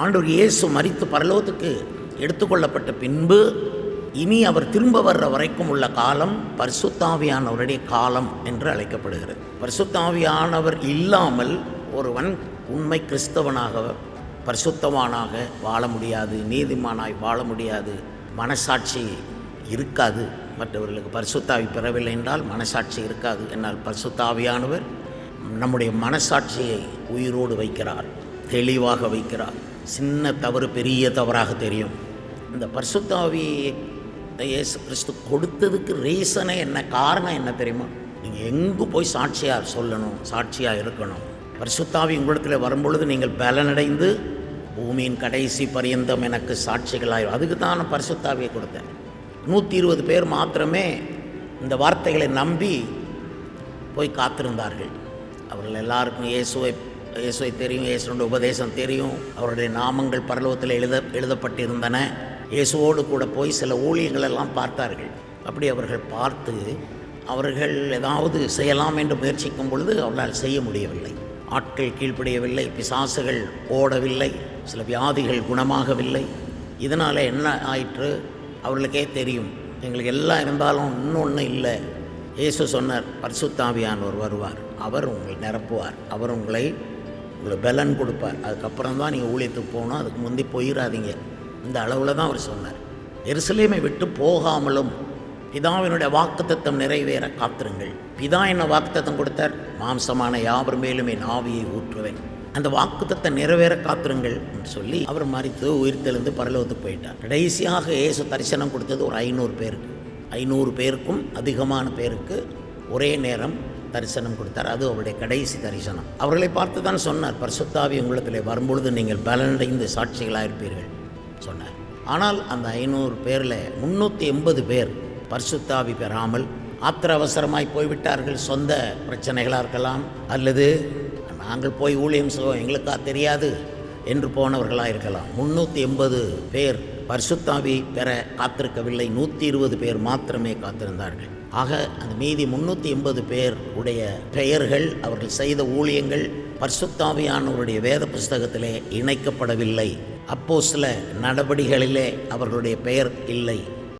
ஆண்டவர் இயேசு மரித்து பரலோகத்துக்கு எடுத்துக்கொள்ளப்பட்ட பின்பு இனி அவர் திரும்ப வர்ற வரைக்கும் உள்ள காலம் பரிசுத்தாவியானவருடைய காலம் என்று அழைக்கப்படுகிறது. பரிசுத்தாவியானவர் இல்லாமல் ஒருவன் உண்மை கிறிஸ்தவனாக பரிசுத்தவானாக வாழ முடியாது நீதிமானாய் வாழ முடியாது மனசாட்சி இருக்காது. மற்றவர்களுக்கு பரிசுத்தாவி பெறவில்லை என்றால் மனசாட்சி இருக்காது என்னால் பரிசுத்தாவியானவர் நம்முடைய மனசாட்சியை உயிரோடு வைக்கிறார் தெளிவாக வைக்கிறார். சின்ன தவறு பெரிய தவறாக தெரியும். இந்த பரிசுத்தாவி இயேசு கிறிஸ்து கொடுத்ததுக்கு ரீசனே என்ன காரணம் என்ன தெரியுமா? நீங்கள் எங்கே போய் சாட்சியாக சொல்லணும் சாட்சியாக இருக்கணும்? பரிசுத்தாவி உங்களிடத்தில் வரும்பொழுது நீங்கள் பலனடைந்து பூமியின் கடைசி பரியந்தம் எனக்கு சாட்சிகளாய் அதுக்கு தான் நான் பரிசுத்தாவியை கொடுத்தேன். நூற்றி இருபது பேர் மாத்திரமே இந்த வார்த்தைகளை நம்பி போய் காத்திருந்தார்கள். அவர்கள் எல்லாருக்கும் இயேசுவை இயேசுவை தெரியும் இயேசுடைய உபதேசம் தெரியும். அவருடைய நாமங்கள் பரலோகத்தில் எழுத எழுதப்பட்டிருந்தன. இயேசுவோடு கூட போய் சில ஊழியங்கள் எல்லாம் பார்த்தார்கள். அப்படி அவர்கள் பார்த்து அவர்கள் ஏதாவது செய்யலாம் என்று முயற்சிக்கும் பொழுது அவர்களால் செய்ய முடியவில்லை. ஆட்கள் கீழ்ப்படியவில்லை பிசாசுகள் ஓடவில்லை சில வியாதிகள் குணமாகவில்லை. இதனால் என்ன ஆயிற்று? அவர்களுக்கே தெரியும் எங்களுக்கு எல்லாம் இருந்தாலும் இன்னொன்று இல்லை. இயேசு சொன்னார் பரிசுத்தாவியானவர் வருவார். அவர் உங்களை நிரப்புவார். அவர் உங்களை உங்களுக்கு பலன் கொடுப்பார். அதுக்கப்புறம் தான் நீங்கள் ஊழியத்துக்கு போகணும். அதுக்கு முந்தி போயிடாதீங்க இந்த அளவில் தான் அவர் சொன்னார். எருசலேமை விட்டு போகாமலும் பிதாவினுடைய வாக்குத்தத்தம் நிறைவேற காத்திருங்கள். பிதா என்ன வாக்குத்தத்தம் கொடுத்தார்? மாம்சமான யாவர் மேலும் என் ஆவியை ஊற்றுவேன். அந்த வாக்குத்தத்தை நிறைவேற காத்திருங்கள் சொல்லி அவர் மறித்து உயிர்த்தெழுந்து பரலோகத்துக்கு போயிட்டார். கடைசியாக இயேசு தரிசனம் கொடுத்தது ஒரு ஐநூறு பேருக்கு. ஐநூறு பேருக்கும் அதிகமான பேருக்கு ஒரே நேரம் தரிசனம் கொடுத்தார். அது அவருடைய கடைசி தரிசனம். அவர்களை பார்த்து தான் சொன்னார் பரிசுத்தாவி உங்களிடத்தில் வரும்பொழுது நீங்கள் பலனடைந்து சாட்சிகளாக இருப்பீர்கள் சொன்னார். ஆனால் அந்த ஐநூறு பேரில் முந்நூற்றி எண்பது பேர் பரிசுத்தாவி பெறாமல் ஆத்திர அவசரமாய் போய்விட்டார்கள். சொந்த பிரச்சனைகளாக இருக்கலாம் அல்லது நாங்கள் போய் ஊழியம் செய்வோம் எங்களுக்கா தெரியாது. என்று போனவர்களாக இருக்கலாம். முந்நூற்றி எண்பது பேர் பரிசுத்தாவி பெற காத்திருக்கவில்லை. நூற்றி இருபது பேர் மாத்திரமே காத்திருந்தார்கள். ஆக அந்த மீதி முந்நூற்றி எண்பது பேர் உடைய பெயர்கள் அவர்கள் செய்த ஊழியங்கள் பரிசுத்தாவியானவருடைய வேத புஸ்தகத்திலே இணைக்கப்படவில்லை. அப்போ சில நடபடிகளிலே அவர்களுடைய பெயர் இல்லை.